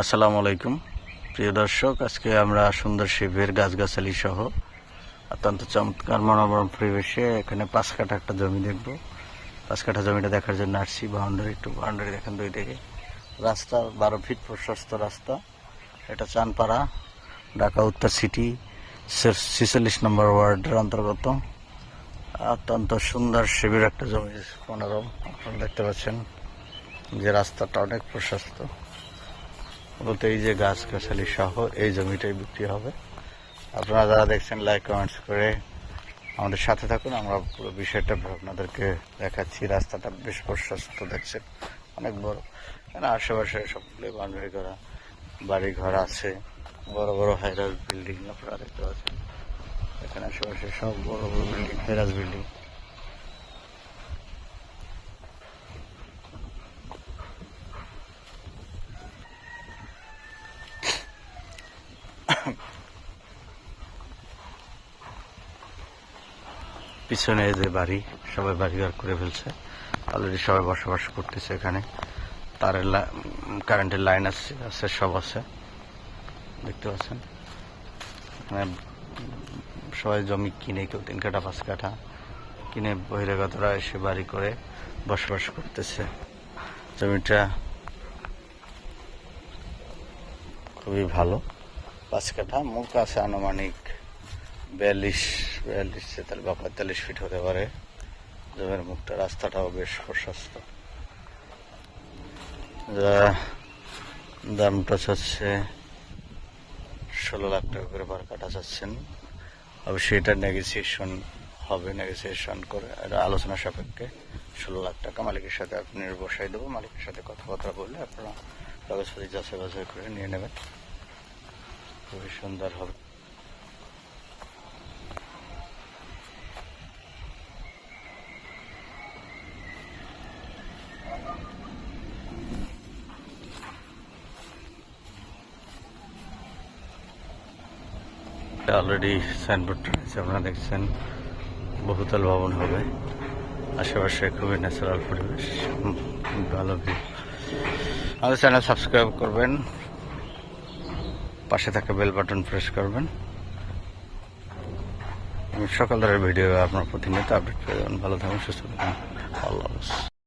আসসালামু আলাইকুম। প্রিয় দর্শক, আজকে আমরা সুন্দর শিবের গাছগাছালি সহ অত্যন্ত চমৎকার মনোরম পরিবেশে এখানে পাঁচ কাঠা একটা জমি দেখব। পাঁচ কাঠা জমিটা দেখার জন্য আসছি, বাউন্ডারি, একটু বাউন্ডারি দেখেন দুই দিকে। রাস্তা, বারো ফিট প্রশস্ত রাস্তা। এটা চানপাড়া, ঢাকা, উত্তর সিটি ছিচল্লিশ নম্বর ওয়ার্ডের অন্তর্গত। অত্যন্ত সুন্দর শিবির একটা জমি মনোরম, আপনারা দেখতে পাচ্ছেন যে রাস্তাটা অনেক প্রশস্ত। বলতে এই যে গাছ গাছালি সহ এই জমিটাই বিক্রি হবে। আপনারা যারা দেখছেন লাইক কমেন্টস করে আমাদের সাথে থাকুন। আমরা পুরো বিষয়টা আপনাদেরকে দেখাচ্ছি। রাস্তাটা বেশ প্রশস্ত দেখছেন, অনেক বড়। এখানে আশেপাশে সবগুলো বাউন্ডারি করা বাড়ি ঘর আছে। বড় বড় হাইরাস বিল্ডিং আপনারা দেখতে পাচ্ছেন। এখানে আশেপাশে সব বড় বড় বিল্ডিং হাইরাস বিল্ডিং পিছনে যে বাড়ি, সবাই বাড়িঘর করে ফেলছে। অলরেডি সবাই বসবাস করতেছে এখানে। তারের কারেন্টের লাইন আছে আছে, সব আছে। দেখতে পাচ্ছেন? সবাই জমি কিনে, কেউ তিন কাঠা, পাঁচ কাঠা কিনে বহিরাগতরা এসে বাড়ি করে বসবাস করতেছে। জমিটা খুবই ভালো। পাঁচ কাঠা মুখ আছে আনুমানিক বিয়াল্লিশ বিয়াল্লিশ তেতাল্লিশ বা পঁয়তাল্লিশ ফিট হতে পারে। জমির মুখটা, রাস্তাটাও বেশ প্রশস্ত। যা দামটা চাচ্ছে ষোলো লাখ টাকা করে পার কাটা চাচ্ছেন। অবশ্যই এটা নেগোসিয়েশন হবে নেগোসিয়েশন করে আলোচনা সাপেক্ষে ষোলো লাখ টাকা মালিকের সাথে আপনি বসাই দেবো। মালিকের সাথে কথাবার্তা বললে আপনারা কাগজপত্র যাচাই বাছাই করে নিয়ে নেবেন। খুবই সুন্দর হবে। অলরেডি সাইনবোর্ড রয়েছে, আপনারা দেখছেন। বহুতল ভবন হবে। আশেপাশে খুবই ন্যাচারাল পরিবেশ। ভালো ভিউ আমাদের চ্যানেল সাবস্ক্রাইব করবেন। পাশে থাকা বেল বাটন প্রেস করবেন। সকাল ধরার ভিডিও আপনার প্রতিনিয়ত আপডেট পেয়ে যাবেন। ভালো থাকুন, সুস্থ থাকুন। আল্লাহ